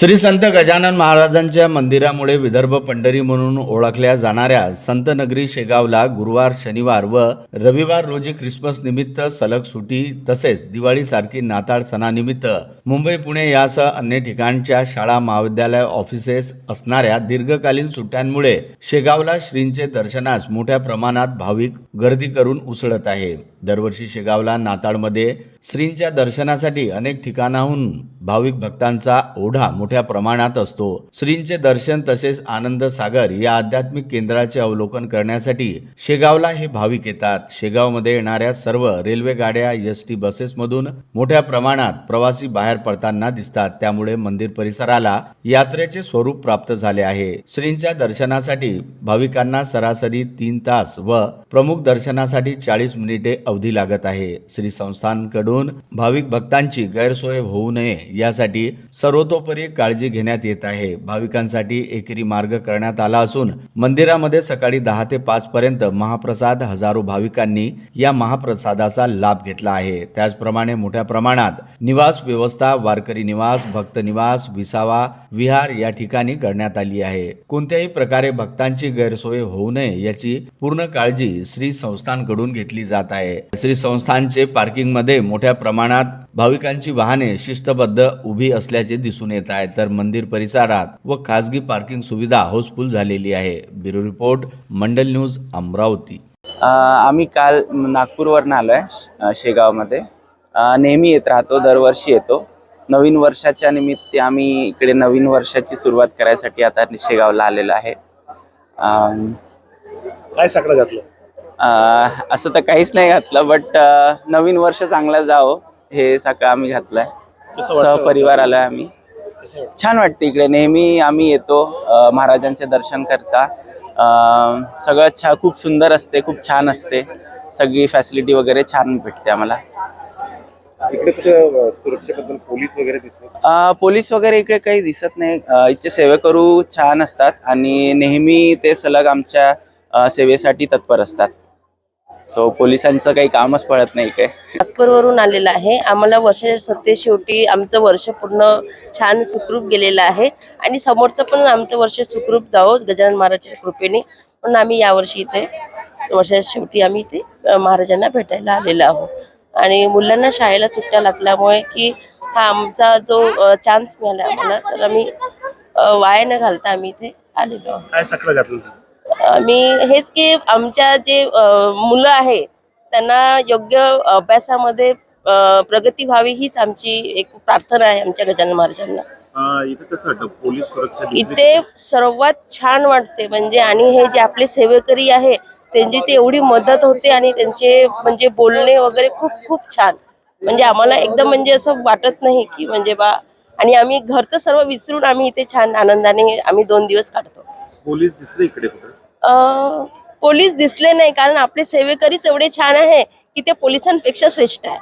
श्री संत गजानन महाराजांच्या मंदिरामुळे विदर्भ पंढरी म्हणून ओळखल्या जाणाऱ्या संतनगरी शेगावला गुरुवार शनिवार व रविवार रोजी ख्रिसमस निमित्त सलग सुटी तसेच दिवाळीसारखी नाताळ सणानिमित्त मुंबई पुणे यासह अन्य ठिकाणच्या शाळा महाविद्यालय ऑफिसेस असणाऱ्या दीर्घकालीन सुट्ट्यांमुळे शेगावला श्रींचे दर्शनास मोठ्या प्रमाणात भाविक गर्दी करून उसळत आहे. दरवर्षी शेगावला नाताळमध्ये श्रींच्या दर्शनासाठी अनेक ठिकाणाहून भाविक भक्तांचा ओढा मोठ्या प्रमाणात असतो. श्रींचे दर्शन तसेच आनंद सागर या आध्यात्मिक केंद्राचे अवलोकन करण्यासाठी शेगावला हे भाविक येतात. शेगावमध्ये येणाऱ्या सर्व रेल्वे गाड्या एस टी बसेसमधून मोठ्या प्रमाणात प्रवासी बाहेर पडताना दिसतात. त्यामुळे मंदिर परिसराला यात्रेचे स्वरूप प्राप्त झाले आहे. श्रींच्या दर्शनासाठी भाविकांना सरासरी तीन तास व प्रमुख दर्शनासाठी चाळीस मिनिटे अवधी लागत आहे. श्री संस्थांकडून भाविक भक्तांची गैरसोय होऊ नये यासाठी सर्वतोपरी काळजी घेण्यात येत आहे. भाविकांसाठी एकेरी मार्ग करण्यात आला असून मंदिरामध्ये सकाळी दहा ते पाच पर्यंत महाप्रसाद हजारो भाविकांनी या महाप्रसादाचा लाभ घेतला आहे. त्याचप्रमाणे मोठ्या प्रमाणात निवास व्यवस्था वारकरी निवास भक्त निवास विसावा विहार या ठिकाणी करण्यात आली आहे. कोणत्याही प्रकारे भक्तांची गैरसोय होऊ नये याची पूर्ण काळजी श्री संस्थांकडून घेतली जात आहे. श्री संस्थांचे पार्किंगमध्ये मोठ्या प्रमाणात भाविकांची वाहने शिस्तबद्ध उभी असल्याचे दिसून येत आहे. तर मंदिर परिसरात व खासगी पार्किंग सुविधा हाऊसफुल झालेली आहे. Bureau report Mandal news Amravati. आम्ही काल नागपूरवरनं आलो आहे शेगावमध्ये. नेहमी येत राहतो दरवर्षी येतो. नवीन वर्षाच्या निमित्त आम्ही इकडे नवीन वर्षाची सुरुवात करायसाठी आता शेगावला आलेलो आहे. काय साकडं घातलं? असं तर काहीच नाही घातलं बट नवीन वर्ष चांगलं जावं हे सगळं आम्ही घातलंय? सहपरिवार आलोय आम्ही? छान वाटते इकडे नेहमी आम्ही येतो महाराजांचे दर्शन करता. सगळं छा खूप सुंदर असते खूप छान असते. सगळी फॅसिलिटी वगैरे छान भेटते आम्हाला. सुरक्षेबद्दल पोलीस वगैरे पोलीस वगैरे इकडे काही दिसत नाही. इथचे सेवेकरू छान असतात आणि नेहमी ते सलग आमच्या सेवेसाठी तत्पर असतात. सो पोलिसांचं काही कामच पडत नाही इकडे. नागपूरवरून आलेला आहे. आम्हाला वर्षाच्या सत्ते शेवटी आमचं वर्ष पूर्ण छान सुखरूप गेलेलं आहे. आणि समोरचं पण आमचं वर्ष सुखरूप जावं गजानन महाराजांच्या कृपेने. म्हणून आम्ही यावर्षी इथे वर्षाच्या शेवटी आम्ही इथे महाराजांना भेटायला आलेलो आहोत. आणि मुलांना शाळेला सुट्ट्या लागल्यामुळे की हा आमचा जो चान्स मिळाला आम्हाला तर आम्ही वाया न घालता आम्ही इथे आलेलो आहोत. काय साकडं घातलं मी हेच की आमच्या जे मुलं आहे त्यांना योग्य अभ्यासामध्ये प्रगती व्हावी हीच आमची एक प्रार्थना आहे आमच्या गजानन महाराजांना. इथं सर्वात छान वाटते म्हणजे आणि हे जे आपले सेवेकरी आहे त्यांची ते एवढी मदत होते आणि त्यांचे म्हणजे बोलणे वगैरे खूप खूप छान. म्हणजे आम्हाला एकदम म्हणजे असं वाटत नाही की म्हणजे बा आणि आम्ही घरचं सर्व विसरून आम्ही इथे छान आनंदाने आम्ही दोन दिवस काढतो. पोलीस दिसले इकडे पोलीस दिसले नाही कारण आपले सेवेकरीच एवढे छान आहे की ते पोलिसांपेक्षा श्रेष्ठ आहे.